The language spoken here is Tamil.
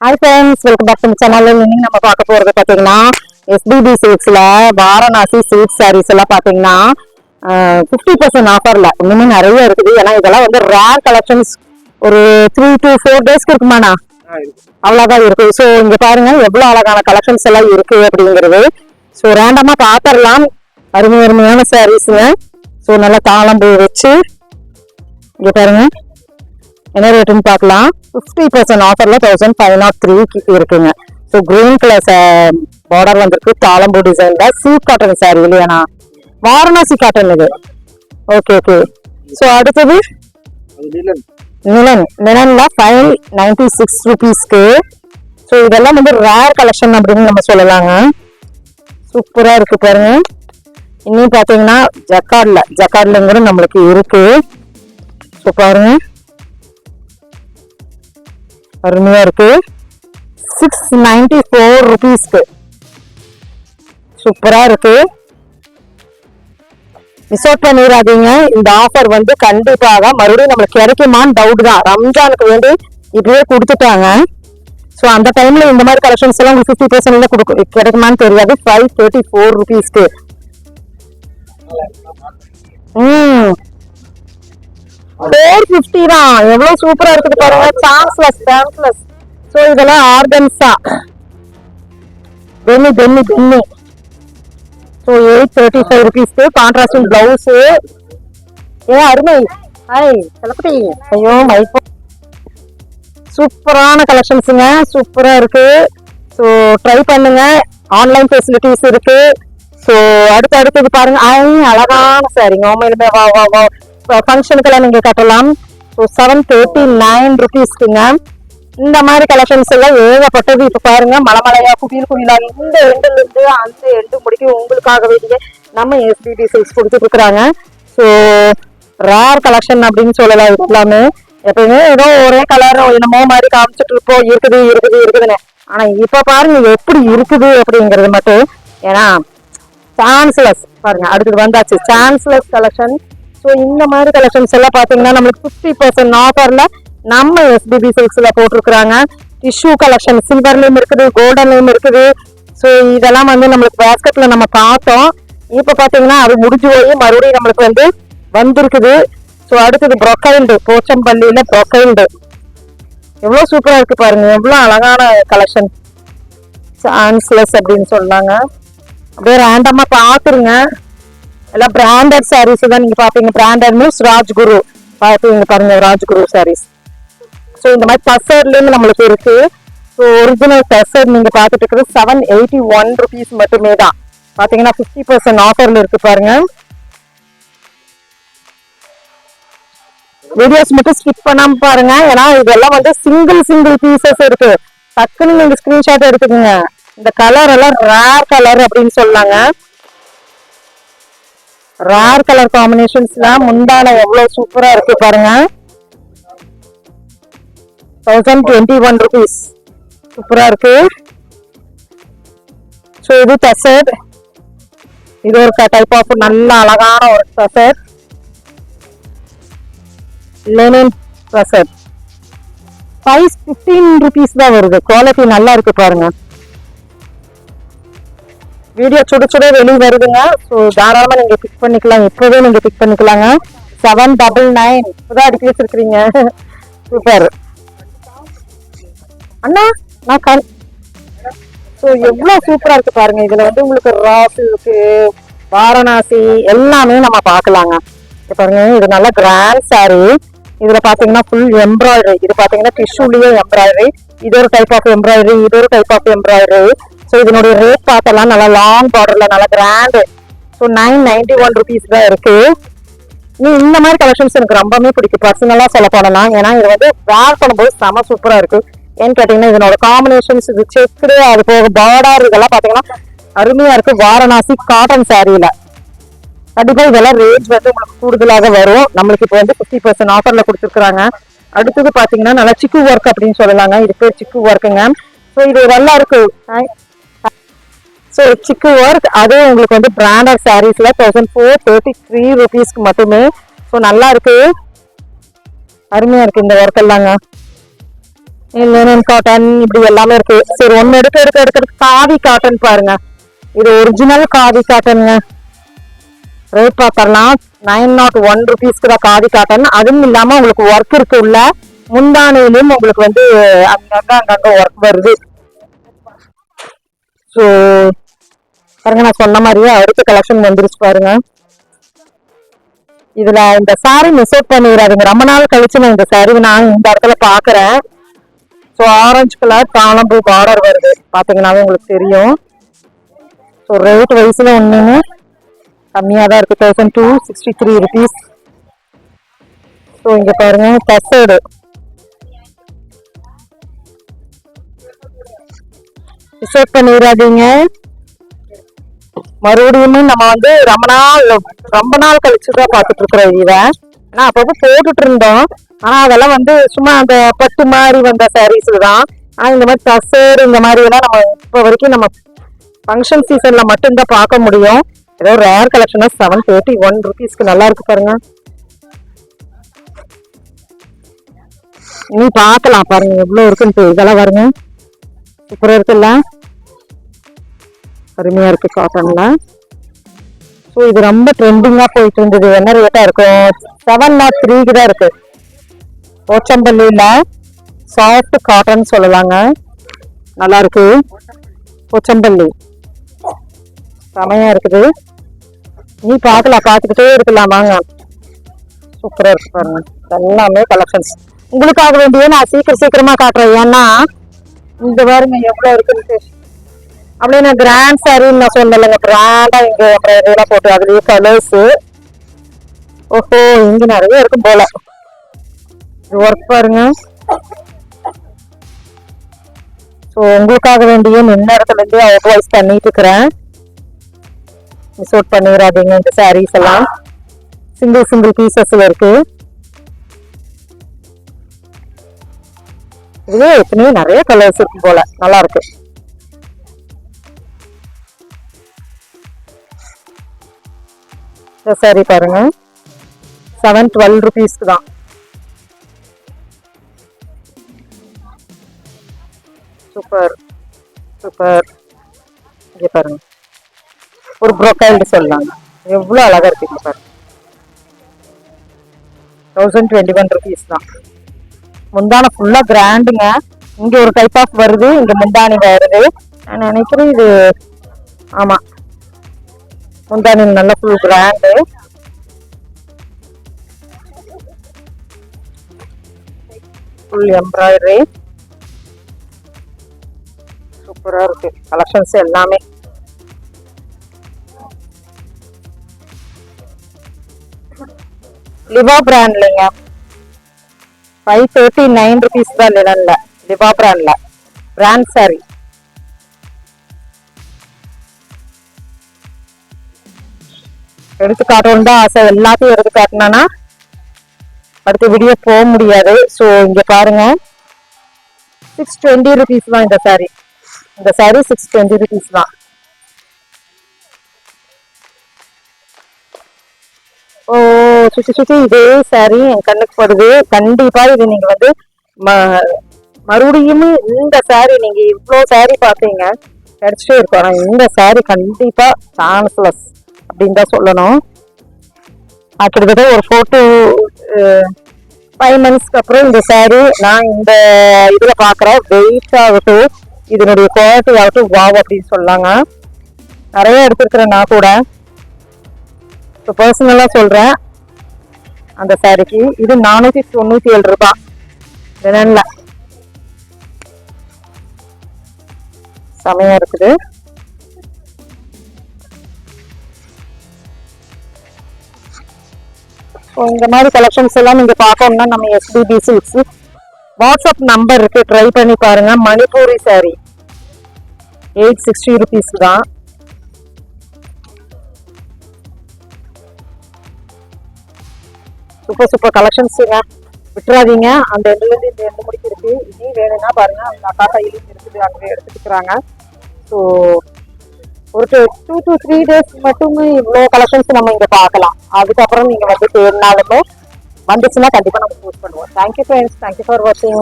Hi friends welcome back to channel இன்னைக்கு நம்ம பார்க்க போறது பாத்தீங்கன்னா எஸ்பிபி சில்க்ஸ்ல வாரணாசி சில்க் சாரீஸ் எல்லாம் பாத்தீங்கன்னா ஃபிஃப்டி பர்சன்ட் ஆஃபர்ல இன்னுமே நிறைய இருக்குது. ஏன்னா இதெல்லாம் வந்து ரேர் கலெக்ஷன்ஸ் ஒரு த்ரீ டு ஃபோர் டேஸ்க்கு இருக்குமாண்ணா? அவ்வளோதான் இருக்கு. ஸோ இங்க பாருங்க எவ்வளவு அழகான கலெக்ஷன்ஸ் எல்லாம் இருக்கு அப்படிங்கிறது. ஸோ ரேண்டமா பாத்திரலாம் அருமை அருமையான சாரீஸுங்க ஸோ நல்லா தாளம்பூ வச்சு இங்க பாருங்க. என்ன ரேட்டுன்னு பார்க்கலாம். ஃபிஃப்டி பர்சன்ட் ஆஃபர்ல தௌசண்ட் ஃபைவ் நாட் த்ரீ இருக்குங்க. ஸோ கிரீன் கலர் பார்டர் வந்திருக்கு. தாளம்பூ டிசைன்ல சீட் காட்டன் சாரி இல்லையாண்ணா வாரணாசி காட்டன் இது. ஓகே ஓகே ஸோ அடுத்தது? நிலன். நிலன்ல ஃபைவ் நைன்டி சிக்ஸ் ருபீஸ்க்கு ஸோ இதெல்லாம் வந்து ரேர் கலெக்ஷன் அப்படின்னு நம்ம சொல்லலாங்க. சூப்பராக இருக்கு பாருங்க. இன்னும் பார்த்தீங்கன்னா ஜக்கார்டில் ஜக்கார்ட்லங்கிற நம்மளுக்கு இருக்கு. ஸோ பாருங்க. அருமையா இருக்கு. சிக்ஸ் நைன்டி ஃபோர் ருபீஸ்க்கு சூப்பரா இருக்கு. மிஸ் அவுட் பண்ணிடாதீங்க இந்த ஆஃபர் வந்து கண்டிப்பாக மறுபடியும் நம்மளுக்கு கிடைக்குமான்னு டவுட் தான். ரம்ஜானுக்கு வேண்டி இப்படியே கொடுத்துட்டாங்க. ஸோ அந்த டைம்ல இந்த மாதிரி கலெக்ஷன்ஸ் எல்லாம் உங்களுக்கு ஃபிஃப்டி பர்சன்ட்ல கொடுக்கும் கிடைக்குமான்னு தெரியாது. ஃபைவ் தேர்ட்டி ஃபோர் ருபீஸ்க்கு ம். ஃபோர் ஃபிஃப்டி தான். எவ்வளவு சூப்பரா இருக்குது பாருங்க. சான்ஸ்லெஸ் சான்ஸ்லெஸ் ஸோ இதெல்லாம் ஆர்கன்ஸா பென்னி பென்னி பென்னி ஸோ எயிட் தேர்ட்டி ஃபைவ் ருபீஸ்க்கு கான்ட்ராஸ்டிங் பிளவுஸ் ஏ அருமை. ஹாய் தளபதி. ஐயோ மைப்போ சூப்பரான கலெக்ஷன்ஸுங்க சூப்பராக இருக்கு. ஸோ ட்ரை பண்ணுங்க. ஆன்லைன் ஃபெசிலிட்டிஸ் இருக்கு. ஸோ அடுத்து அடுத்தது பாருங்க. ஐ அழகான சாரிங்க உண்மையிலுமே வா வா வா. ஃபங்க்ஷனுக்கெல்லாம் நீங்கள் கட்டலாம். ஸோ செவன் தேர்ட்டி நைன் ருபீஸ்க்குங்க இந்த மாதிரி கலெக்ஷன்ஸ் எல்லாம் ஏகப்பட்டது இப்போ பாருங்க மலமலையா குவியல் குவியலா இந்த எண்டுல இருந்து அந்த எண்டு முடிக்கும் உங்களுக்காக வேண்டிய நம்ம எஸ்பிபி சேல்ஸ் கொடுத்துட்டு இருக்கிறாங்க. ஸோ ரேர் கலெக்ஷன் அப்படின்னு சொல்லலாம் இது எல்லாமே. எப்பயுமே ஏதோ ஒரே கலர் என்னமோ மாதிரி காமிச்சிட்டு இருப்போம். இருக்குது இருக்குது இருக்குதுன்னு. ஆனா இப்ப பாருங்க எப்படி இருக்குது அப்படிங்கிறது மட்டும். ஏன்னா சான்ஸ்லெஸ் பாருங்க அடுத்தது வந்தாச்சு. சான்ஸ்லெஸ் கலெக்ஷன் ஸோ இந்த மாதிரி கலெக்ஷன்ஸ் எல்லாம் பார்த்தீங்கன்னா நம்மளுக்கு ஃபிஃப்டி பர்சன்ட் ஆஃபரில் நம்ம எஸ்பிபி சில்க்ஸில் போட்டிருக்கிறாங்க. டிஷ்யூ கலெக்ஷன் சில்வர்லேயும் இருக்குது கோல்டன்லேயும் இருக்குது. ஸோ இதெல்லாம் வந்து நம்மளுக்கு பேஸ்கெட்டில் நம்ம பார்த்தோம். இப்போ பார்த்தீங்கன்னா அது முடிஞ்சு போய் மறுபடியும் நம்மளுக்கு வந்து வந்திருக்குது. ஸோ அடுத்தது ப்ரொக்கைல்டு போச்சம்பள்ளியில் ப்ரொக்கைல்டு எவ்வளோ சூப்பராக இருக்குது பாருங்கள் எவ்வளோ அழகான கலெக்ஷன் சான்ஸ்லெஸ் அப்படின்னு சொன்னாங்க. அப்படியே ரேண்டமாக பார்த்துருங்க. எல்லாம் பிராண்டட் சாரீஸ் தான் நீங்க பாப்பீங்க பிராண்டட் மீன்ஸ் ராஜ்குரு பாப்பீங்க பாருங்க ராஜ்குரு சாரீஸ் ஸோ இந்த மாதிரி டசர்லேருந்து நம்மளுக்கு இருக்கு. ஸோ ஒரிஜினல் டசர் நீங்க பார்த்துட்டு இருக்கிறது செவன் எயிட்டி ஒன் ருபீஸ் மட்டுமே தான். பாத்தீங்கன்னா ஃபிஃப்டி பர்சன்ட் ஆஃபர்ல இருக்கு பாருங்க. வீடியோஸ் மட்டும் ஸ்கிப் பண்ணாம பாருங்க. ஏன்னா இதெல்லாம் வந்து சிங்கிள் சிங்கிள் பீசஸ் இருக்கு. டக்குன்னு நீங்க ஸ்கிரீன்ஷாட் எடுத்துக்கோங்க. இந்த கலர் எல்லாம் ரேர் கலர் அப்படின்னு சொன்னாங்க. ரேர் கலர் காம்பினேஷன்ஸ்லாம் முந்தான எவ்வளவு சூப்பரா இருக்கு பாருங்க. தௌசண்ட் டுவெண்ட்டி ஒன் ருபீஸ் சூப்பரா இருக்கு. ஸோ இது தசர். இது ஒரு டைப் ஆஃப் நல்ல அழகான ஒரு தசர். லெனின் ட்ரெஸ்ஸர் ப்ரைஸ் ஃபிஃப்டீன் ருபீஸ் தான் வருது. குவாலிட்டி நல்லா இருக்கு பாருங்க. வீடியோ சுட சுட வெளியே வருதுங்க. ஸோ தாராளமாக நீங்கள் பிக் பண்ணிக்கலாம். இப்போவே நீங்கள் பிக் பண்ணிக்கலாங்க. செவன் டபுள் நைன் இப்போதான் அடிக்க வச்சிருக்கிறீங்க. சூப்பர் அண்ணா நான் கண் ஸோ எவ்வளோ சூப்பராக இருக்கு பாருங்க. இதில் வந்து உங்களுக்கு ராசு இருக்கு வாரணாசி எல்லாமே நம்ம பார்க்கலாங்க இப்போ பாருங்க இது நல்ல கிராண்ட் சாரி இதில் பார்த்தீங்கன்னா ஃபுல் எம்ப்ராய்டரி இது பார்த்தீங்கன்னா டிஷ்யூலேயே எம்ப்ராய்டரி இது ஒரு டைப் ஆஃப் எம்ப்ராய்டரி இது ஒரு டைப் ஆஃப் எம்ப்ராய்டரி ஸோ இதனுடைய ரேட் பார்த்தலாம். நல்லா லாங் பார்டர்ல நல்லா grand so nine ninety one rupees தான் இருக்கு. நீ இந்த மாதிரி கலெக்ஷன்ஸ் எனக்கு ரொம்பவே பிடிக்கும். பர்சனலாக சொல்ல போனலாம் ஏன்னா இது வந்து வேர் பண்ணும்போது செம சூப்பராக இருக்கு. ஏன்னு கேட்டீங்கன்னா இதனோட காம்பினேஷன்ஸ் இது செக்குடு அது போக பார்டர் இதெல்லாம் பார்த்தீங்கன்னா அருமையாக இருக்கு. வாரணாசி காட்டன் சாரியில் கண்டிப்பாக இதெல்லாம் ரேஞ்ச் வந்து உங்களுக்கு கூடுதலாக வரும். நம்மளுக்கு இப்போ வந்து ஃபிஃப்டி பர்சன்ட் ஆஃபரில் கொடுத்துருக்குறாங்க. அடுத்தது பார்த்தீங்கன்னா நல்லா சிக்கு ஒர்க் அப்படின்னு சொல்லலாங்க. இது பேர் சிக்கு ஒர்க்குங்க ஸோ இது நல்லா இருக்கு. ஸோ சிக்கு ஒர்க் அது உங்களுக்கு வந்து பிராண்டட் சாரீஸில் தௌசண்ட் ஃபோர் தேர்ட்டி த்ரீ ருபீஸ்க்கு மட்டுமே. ஸோ நல்லா இருக்கு. அருமையாக இருக்கு இந்த ஒர்க் எல்லாங்க. லினன் காட்டன் இப்படி எல்லாமே இருக்கு. சரி ஒன்று எடுக்க எடுக்க எடுக்கிறதுக்கு காவி காட்டன் பாருங்க. இது ஒரிஜினல் காவி காட்டனுங்க ரேட் பார்த்தோம்னா நைன் நாட் ஒன் ருபீஸ்க்கு தான் காவி காட்டன் அதுவும் இல்லாமல் உங்களுக்கு ஒர்க் இருக்கு உள்ள. முந்தானையிலும் உங்களுக்கு வந்து அங்கங்க அங்கங்க ஒர்க் வருது. ஸோ பாருங்க நான் சொன்ன மாதிரியே அடுத்த கலெக்ஷன் வந்துருச்சு பாருங்க. இதுல இந்த சாரி மிஸ் அவுட் ரொம்ப நாள் கழிச்சு நான் இந்த சாரி நான் இந்த இடத்துல பாக்குறேன். ஸோ ஆரஞ்சு கலர் தாளம்பூ பார்டர் வருது. பாத்தீங்கன்னாவே உங்களுக்கு தெரியும். ஸோ ரேட் வைஸ்ல ஒன்றுன்னு கம்மியாக தான் இருக்கு. Thousand two sixty three rupees so இங்க பாருங்க கசோடு மிஸ் அவுட் பண்ணிடாதீங்க. மறுபடியும் நம்ம வந்து ரொம்ப நாள் ரொம்ப நாள் கழிச்சு தான் பார்த்துட்டு இருக்கிறோம் இதை. ஆனா அப்பப்போ போட்டுட்டு இருந்தோம் ஆனா அதெல்லாம் வந்து சும்மா அந்த பட்டு மாதிரி வந்த சாரீஸ் தான். ஆனா இந்த மாதிரி தசர் இந்த மாதிரி எல்லாம் நம்ம இப்போ வரைக்கும் நம்ம ஃபங்க்ஷன் சீசன்ல மட்டும்தான் பார்க்க முடியும். ஏதோ ரேர் கலெக்ஷனா செவன் தேர்ட்டி ஒன் ருபீஸ்க்கு நல்லா இருக்கு பாருங்க. நீ பார்க்கலாம் பாருங்க எவ்வளோ இருக்குன்னு இதெல்லாம் பாருங்க. சூப்பராக இருக்குல்ல? அருமையா இருக்கு காட்டன்ல ஸோ இது ரொம்ப ட்ரெண்டிங்காக போயிட்டு இருந்தது. என்ன ரேட்டாக இருக்கும் செவன் நாட் த்ரீக்கு தான் இருக்கு. போச்சம்பள்ளியில் சாஃப்ட் காட்டன் சொல்லலாங்க. நல்லா இருக்கு. போச்சம்பள்ளி. செமையாக இருக்குது. நீ பார்க்கலாம் பார்த்துக்கிட்டே இருக்கலாம். வாங்க. சூப்பராக இருக்கு பாருங்க. எல்லாமே கலெக்ஷன்ஸ் உங்களுக்காக வேண்டிய நான் சீக்கிரம் சீக்கிரமாக காட்டுறேன். ஏன்னா இந்த பாருங்க எவ்வளோ இருக்குன்னு அப்படியே நான் கிராண்ட் சாரின்னு நான் சொல்லலைங்க கிராண்டா இங்க அப்புறம் இதெல்லாம் போட்டு அதுலயே கலர்ஸ் ஓஹோ இங்க நிறைய இருக்கும் போல. ஒர்க் பாருங்க. ஸோ உங்களுக்காக வேண்டிய நின்ன இடத்துல இருந்து அட்வைஸ் பண்ணிட்டு இருக்கிறேன். மிஸ் அவுட் பண்ணிடாதீங்க இந்த சாரீஸ் எல்லாம். சிங்கிள் சிங்கிள் பீசஸ்ல இருக்கு. இதுவே எத்தனையோ நிறைய கலர்ஸ் இருக்கும் போல. நல்லா இருக்கு. இந்த சாரி பாருங்க. செவன் டுவெல் ருபீஸ்க்கு தான். சூப்பர் சூப்பர் இங்கே பாருங்க. ஒரு ப்ரோக்கைல்டு சொல்லலாங்க. எவ்வளோ அழகாக இருக்குங்க பாருங்க. தௌசண்ட் டுவெண்ட்டி ஒன் ருபீஸ் தான் முந்தானம் ஃபுல்லாக கிராண்டுங்க இங்கே ஒரு டைப் ஆஃப் வருது இங்கே முந்தானி வருது. நான் நினைக்கிறேன் இது ஆமாம் முந்தானி நல்ல ஃபுல் கிராண்டு ஃபுல் எம்ப்ராய்டரி சூப்பரா இருக்கு. கலெக்ஷன்ஸ் எல்லாமே. லிவா பிராண்ட்லைங்க ஃபைவ் தேர்ட்டி நைன் ருபீஸ் தான் லினன்ல லிவா பிராண்ட்ல பிராண்ட் சாரி எடுத்து காட்டணும் தான் ஆசை எல்லாத்தையும் எடுத்து காட்டினா அடுத்த வீடியோ போக முடியாது. ஸோ இங்க பாருங்க. சிக்ஸ் டுவெண்ட்டி ருபீஸ் தான் இந்த சாரி இந்த சாரி சிக்ஸ் டுவெண்ட்டி ருபீஸ் தான். ஓ சுற்றி சுற்றி இதே சாரி என் கண்ணுக்கு படுது. கண்டிப்பா இது நீங்க வந்து ம- மறுபடியும் இந்த சாரி நீங்க இவ்வளோ சாரி பார்த்தீங்க. கிடைச்சிட்டே இருக்கும். ஆனா இந்த சாரி கண்டிப்பா சான்ஸ்லெஸ் அப்படின்னு தான் சொல்லணும் கிட்டத்தட்ட ஒரு ஃபோர் டு ஃபைவ் மந்த்ஸ்க்கு அப்புறம் இந்த சாரி நான் இந்த இதில் பார்க்குறேன் வெயிட் ஆகட்டும் இதனுடைய குவாலிட்டி ஆகட்டும் வாவ் அப்படின்னு சொல்லாங்க. நிறைய எடுத்திருக்கிறேன் நான் கூட. இப்போ பர்சனலாக சொல்கிறேன் அந்த சாரிக்கு இது நானூற்றி தொண்ணூற்றி ஏழு ரூபா. லினன்ல செமையாக இருக்குது. இந்த மாதிரி கலெக்ஷன்ஸ் எல்லாம் நீங்கள் பார்க்கணும்னா நம்ம எஸ்பிபி சில்க்ஸ் வாட்ஸ்அப் நம்பர் இருக்கு. ட்ரை பண்ணி பாருங்க. Manipuri sari eight sixty rupees தான். சூப்பர் சூப்பர் கலெக்ஷன்ஸுங்க விட்டுறாதீங்க. அந்த எண்ட்லேருந்து இந்த எண்டு முடிக்கு இருக்கு இனி வேணும்னா பாருங்க. அந்த அக்கா கையிலும் இருக்குது. அங்கே எடுத்துக்கிறாங்க ஸோ ஒரு டூ டு த்ரீ டேஸ் மட்டுமே இவ்வளோ கலெக்ஷன்ஸ் நம்ம இங்கே பார்க்கலாம். அதுக்கப்புறம் நீங்கள் வந்து தேடினாலுமே வந்துச்சுன்னா கண்டிப்பாக நம்ம சூஸ் பண்ணுவோம். தேங்க்யூ ஃப்ரெண்ட்ஸ் தேங்க்யூ ஃபார் வாட்சிங்